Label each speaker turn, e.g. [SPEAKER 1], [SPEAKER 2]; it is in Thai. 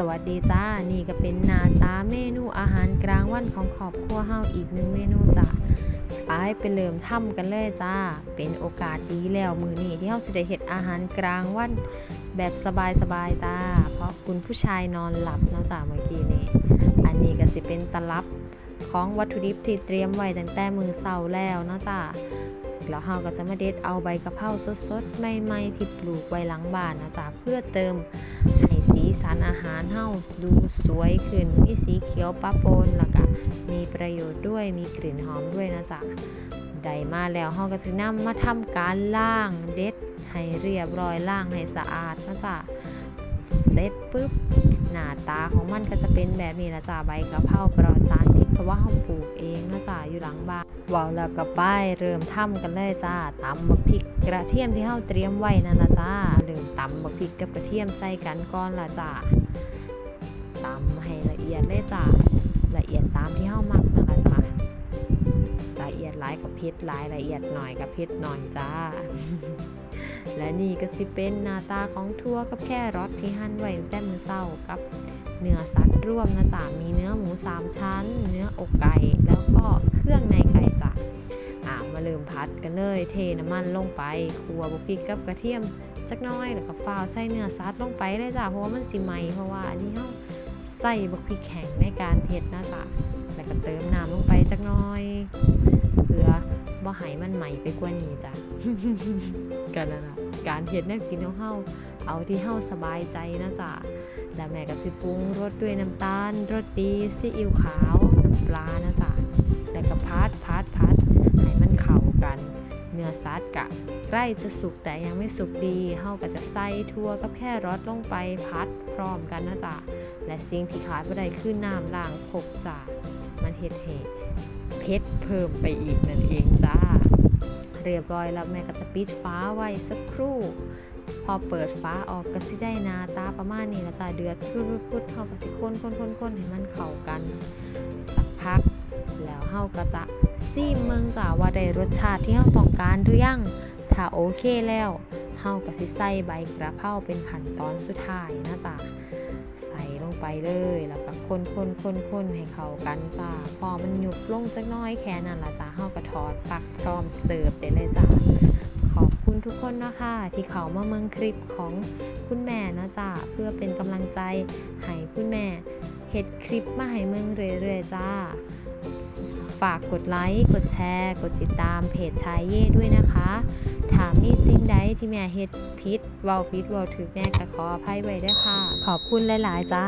[SPEAKER 1] สวัสดีจ้า นี่ก็เป็นหน้าตาเมนูอาหารกลางวันของครอบครัวเฮาอีกหนึ่งเมนูจ้ะไปไปเริ่มทำกันเลยจ้า เป็นโอกาสดีแล้วมือนี้ที่เฮาสิได้เฮ็ดอาหารกลางวันแบบสบายๆจ้า เพราะคุณผู้ชายนอนหลับเนาะจ้าเมื่อกี้นี้อันนี้ก็สิเป็นตลับของวัตถุดิบที่เตรียมไว้ตั้งแต่มือเช้าแล้วเนาะจ้าแล้วเราก็จะมาเด็ดเอาใบกะเพราสดๆใหม่ๆที่ปลูกไว้หลังบ้านนะจ๊ะเพื่อเติม ให้สีสันอาหารเฮาดูสวยขึ้น มีสีเขียวปะปนแล้วก็มีประโยชน์ด้วยมีกลิ่นหอมด้วยนะจ๊ะได้มาแล้วเฮาก็สินำมาทำการล่างเด็ดให้เรียบร้อยล่างให้สะอาดนะจ๊ะเสร็จปุ๊บ น้าตาของมันก็จะเป็นแบบนี้นะจ๊ะใบกะเพราปลอดสารพิษเพราะว่าเราปลูกเองนะจ๊ะอยู่หลังบ้านว้าวแล้วก็ไปเริ่มทำกันเลยจ้าตำบักพริกกระเทียมที่เฮาเตรียมไว้นั่นละจ้าเริ่มตำบักพริกกับกระเทียมใส่กันก่อนละจ้าตำให้ละเอียดเลยจ้าละเอียดตามที่เฮามักนั่นละจ้าละเอียดหลายกับเผ็ดหลายละเอียดหน่อยกับเผ็ดหน่อยจ้า และนี่ก็สิเป็นหน้าตาของทั่วกับแค่รสที่หั่นไว้แต่มื้อเช้ากับเนื้อสัตว์ร่วมนะจ๊ะมีเนื้อหมูสามชั้น เนื้ออกไก่แล้วก็เครื่องในไก่จ้ะอ่ามาเริ่มพัดกันเลย เทน้ำมันลงไปคั่วบุกพริกกับกระเทียมจักน้อยแล้วก็ฟ้าวใส่เนื้อซัดลงไปเลยจ้ะเพราะว่ามันสิไหมเพราะว่าอันนี้เฮาใส่บุกพริกแข็งในการเฮ็ดนะจ๊ะแล้วก็เติมน้ำลงไปจักน้อย ให้มันไหม่ไปกว่านี้จ้ะกันแล้วนะการเฮ็ดแนวกินของเฮาเอาที่เฮาสบายใจนะจ๊ะแล้วแม่ก็สิปรุงรสด้วยน้ำตาลรสดีซีอิ๊วขาวน้ำปลานะจ๊ะแล้วก็พัดพัดพัดให้มันเข้ากัน เนื้อสัตว์กะใกล้จะสุกแต่ยังไม่สุกดีเฮาก็จะใส่ทั่วกับแค่รสลงไปพัดพร้อมกันนะจ๊ะและสิ่งที่ขาดบ่ได้คือน้ำล้างคกจ้ะมันเฮ็ดให้ เผ็ดเพิ่มไปอีกนั่นเองจ้า เรียบร้อยแล้วแม่ก็จะปิดฟ้าไว้สักครู่ พอเปิดฟ้าออกก็สิได้นาตาประมาณนี้ละจ้ะเดือดพุดๆๆเฮาก็สิคนๆๆๆให้มันเข้ากัน สักพัก แล้วเฮาก็จะซีมเมืองจ้าว่าได้รสชาติที่เฮาต้องการหรือยังถ้าโอเคแล้วเฮาก็สิใส่ใบกระเพราเป็นขั้นตอนสุดท้ายนะจ๊ะ ใส่ลงไปเลยแล้วก็คนคนคนคนให้เข้ากันจ้าพอมันหยุบลงจักน้อยแค่นั้นละจ้าเฮาก็ทอดปักพร้อมเสิร์ฟได้เลยจ้าขอบคุณทุกคนนะคะที่เขามาเมืองคลิปของคุณแม่นะจ้าเพื่อเป็นกำลังใจให้คุณแม่เฮ็ดคลิปมาให้เมืองเรื่อยๆจ้าฝากกดไลค์ กดแชร์ กดติดตามเพจชายเย่ด้วยนะคะ ถามมีสิ่งใดที่แม่เฮ็ดพิษว้าพิษว้าถือแม่ก็ขออภัยไว้ด้วยค่ะ ขอบคุณหลาย ๆ จ้า